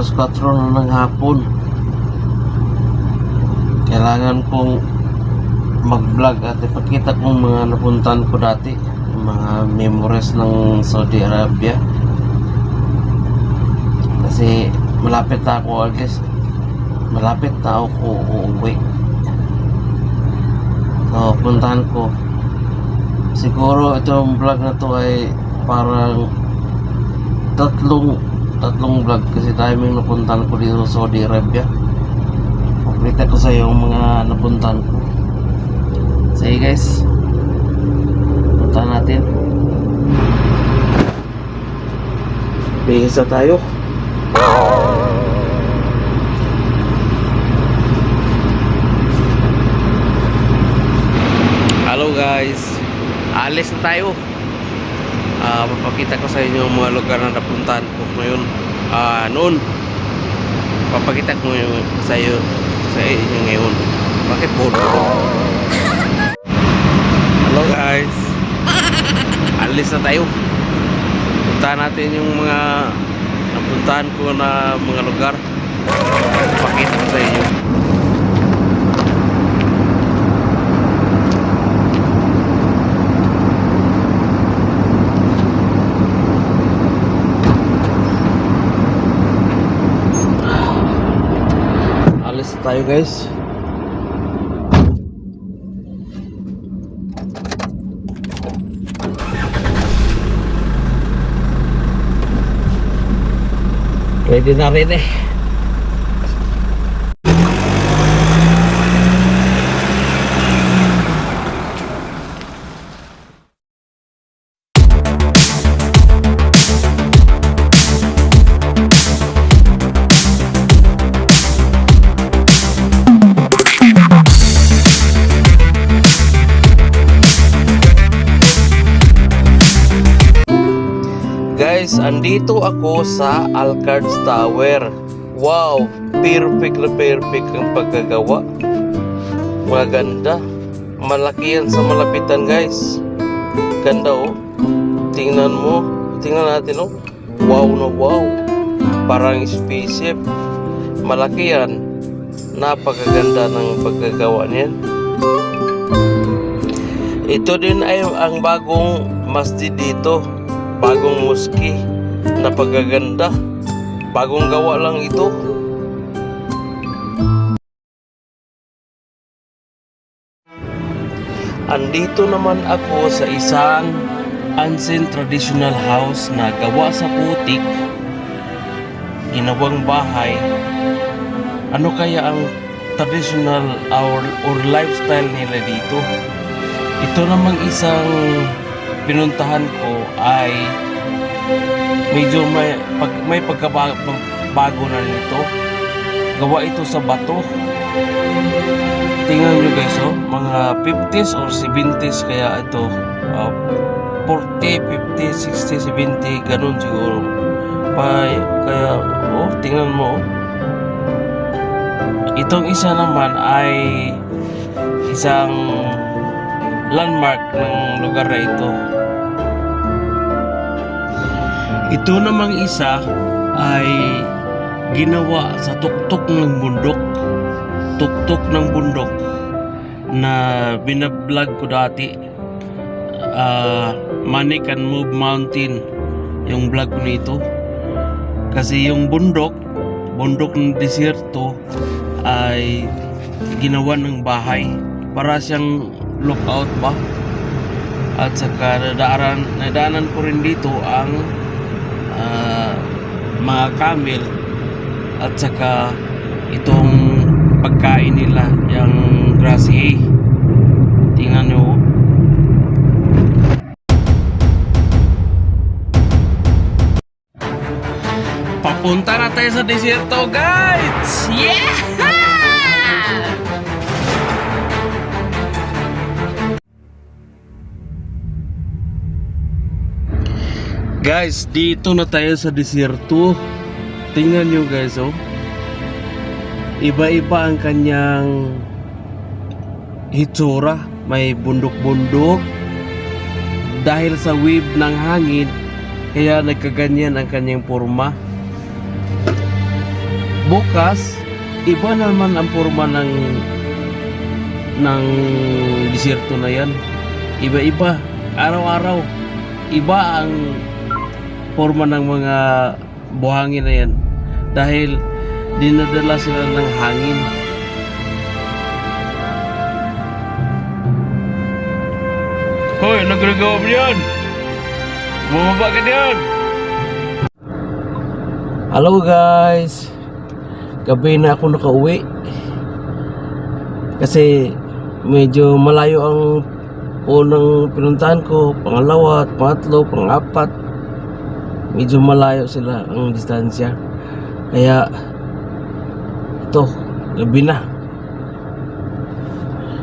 alas 4 na ng hapon. Kailangan kong mag-vlog at ipakita kong mga napuntan ko dati. Mga memories ng Saudi Arabia. Kasi malapit na ako least malapit na ako uuwi. So, puntahan ko. Siguro itong vlog na to ay parang tatlong tatlong vlog kasi timing napuntahan ko dito sa Saudi Arabia. Pakita ko sa iyo ang mga napuntahan ko. Sige guys. Puntahan natin. Bihis tayo. Hello guys. Alis na tayo. Ah, papakita ko sa inyo mga lugar na napuntahan ko ngayon. Ah, noon. Papakita ko ngayon sa iyo sa inyo ngayon. Bakit po? Hello guys. Alis na tayo. Puntahan natin yung mga napuntahan ko na mga lugar. Papakita ko sa inyo. Tayo guys. Ready na rin eh. Guys, andito ako sa Alcards Tower. Wow, perfect perfect ang pagkagawa. Maganda. Malaki yan sa malapitan guys. Ganda oh. Tingnan mo. Tingnan natin oh. Wow na wow. Parang spaceship. Malaki yan. Napakaganda ng pagkagawa niyan. Ito din ay ang bagong masjid dito bagong moski na pagaganda. Bagong gawa lang ito. Andito naman ako sa isang ancient traditional house na gawa sa putik. Ginawang bahay. Ano kaya ang traditional or, or lifestyle nila dito? Ito namang isang pinuntahan ko ay medyo may pag, may pagkabago na nito. Gawa ito sa bato. Tingnan nyo guys, oh, mga 50s or 70s kaya ito. Uh, 40, 50, 60, 70, ganun siguro. Pa, kaya, oh, tingnan mo. oh. Itong isa naman ay isang landmark ng lugar na ito. Ito namang isa ay ginawa sa tuktok ng bundok. Tuktok ng bundok na binablog ko dati. Ah, Money Can Move Mountain yung vlog ko nito. Kasi yung bundok, bundok ng desierto ay ginawa ng bahay para siyang lookout ba at saka nadaanan, nadaanan ko rin dito ang ah, mga camel at saka itong pagkain nila yung grassy hay tingnan nyo papunta na tayo sa desierto guys! Yeah Guys, dito na tayo sa desierto. Tingnan nyo guys, oh. Iba-iba ang kanyang hitsura. May bundok-bundok. Dahil sa wave ng hangin, kaya nagkaganyan ang kanyang forma. bukas iba naman ang forma ng ng disyerto na yan iba-iba araw-araw iba ang forma ng mga buhangin na yan dahil dinadala sila ng hangin Hoy, nagragawa mo yan! Bumaba ka diyan! Hello guys! Gabi na ako nakauwi kasi medyo malayo ang unang pinuntahan ko, pangalawa, at pangatlo, pangapat medyo malayo sila ang distansya. Kaya ito, gabi na.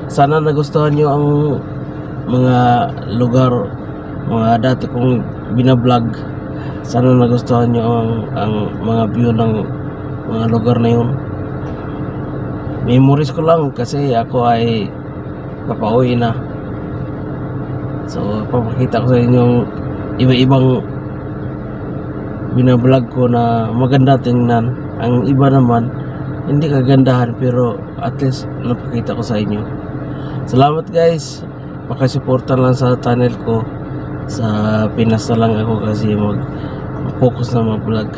Sana nagustuhan nyo ang mga lugar mga dati kong binablog sana nagustuhan nyo ang, ang mga view ng mga lugar na yun. Memories ko lang kasi ako ay papauwi na. So papakita ko sa inyo iba-ibang binablog ko na maganda tingnan. Ang iba naman hindi kagandahan pero at least napakita ko sa inyo. Salamat guys. Pakisuporta lang sa channel ko. Sa Pinas na lang ako kasi mag focus na mag vlog